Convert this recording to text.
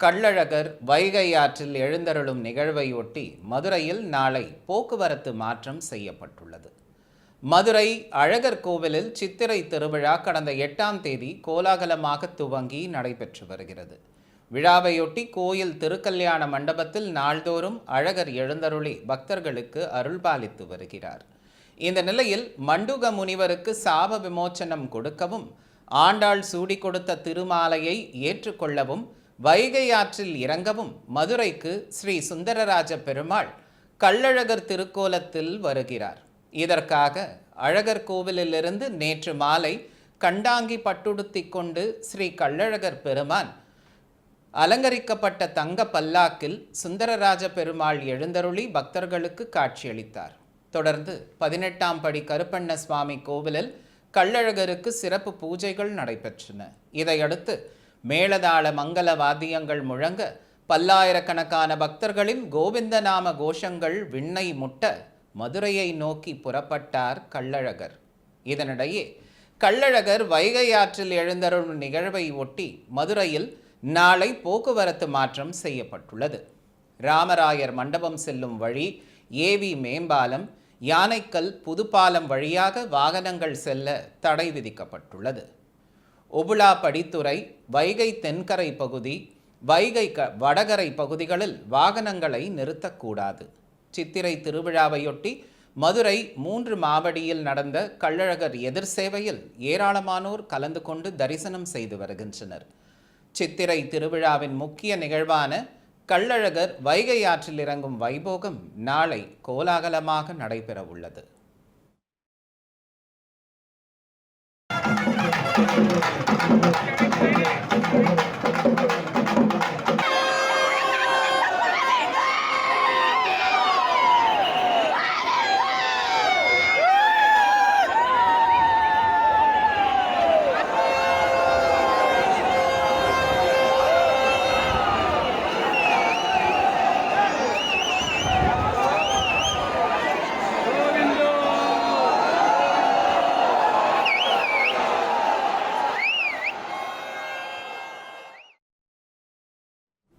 கள்ளழகர் வைகை ஆற்றில் எழுந்தருளும் நிகழ்வையொட்டி மதுரையில் நாளை போக்குவரத்து மாற்றம் செய்யப்பட்டுள்ளது. மதுரை அழகர் கோவிலில் சித்திரை திருவிழா கடந்த எட்டாம் தேதி கோலாகலமாக துவங்கி நடைபெற்று வருகிறது. விழாவையொட்டி கோயில் திருக்கல்யாண மண்டபத்தில் நாள்தோறும் அழகர் எழுந்தருளி பக்தர்களுக்கு அருள்பாலித்து வருகிறார். இந்த நிலையில் மண்டுக முனிவருக்கு சாப விமோச்சனம் கொடுக்கவும் ஆண்டாள் சூடி கொடுத்த திருமாலையை ஏற்றுக்கொள்ளவும் வைகை ஆற்றில் இறங்கவும் மதுரைக்கு ஸ்ரீ சுந்தரராஜ பெருமாள் கள்ளழகர் திருக்கோலத்தில் வருகிறார். இதற்காக அழகர் கோவிலிலிருந்து நேற்று மாலை கண்டாங்கி பட்டுடுத்தி கொண்டு ஸ்ரீ கள்ளழகர் பெருமான் அலங்கரிக்கப்பட்ட தங்க பல்லாக்கில் சுந்தரராஜ பெருமாள் எழுந்தருளி பக்தர்களுக்கு காட்சியளித்தார். தொடர்ந்து பதினெட்டாம் படி கருப்பண்ண சுவாமி கோவிலில் கள்ளழகருக்கு சிறப்பு பூஜைகள் நடைபெற்றன. இதையடுத்து மேளதாள மங்கள வாத்தியங்கள் முழங்க பல்லாயிரக்கணக்கான பக்தர்களின் கோவிந்த நாம கோஷங்கள் விண்ணை முட்ட மதுரையை நோக்கி புறப்பட்டார் கள்ளழகர். இதனிடையே கள்ளழகர் வைகை ஆற்றில் எழுந்தருள் நிகழ்வை ஒட்டி மதுரையில் நாளை போக்குவரத்து மாற்றம் செய்யப்பட்டுள்ளது. ராமராயர் மண்டபம் செல்லும் வழி ஏவி மேம்பாலம் யானைக்கல் புதுப்பாலம் வழியாக வாகனங்கள் செல்ல தடை விதிக்கப்பட்டுள்ளது. ஒபுலா படித்துறை வைகை தென்கரை பகுதி வைகை க வடகரை பகுதிகளில் வாகனங்களை நிறுத்தக்கூடாது. சித்திரை திருவிழாவையொட்டி மதுரை மூன்று மாவடியில் நடந்த கள்ளழகர் எதிர் சேவையில் ஏராளமானோர் கலந்து கொண்டு தரிசனம் செய்து வருகின்றனர். சித்திரை திருவிழாவின் முக்கிய நிகழ்வான கள்ளழகர் வைகை ஆற்றில் இறங்கும் வைபோகம் நாளை கோலாகலமாக நடைபெறவுள்ளது. Thank you.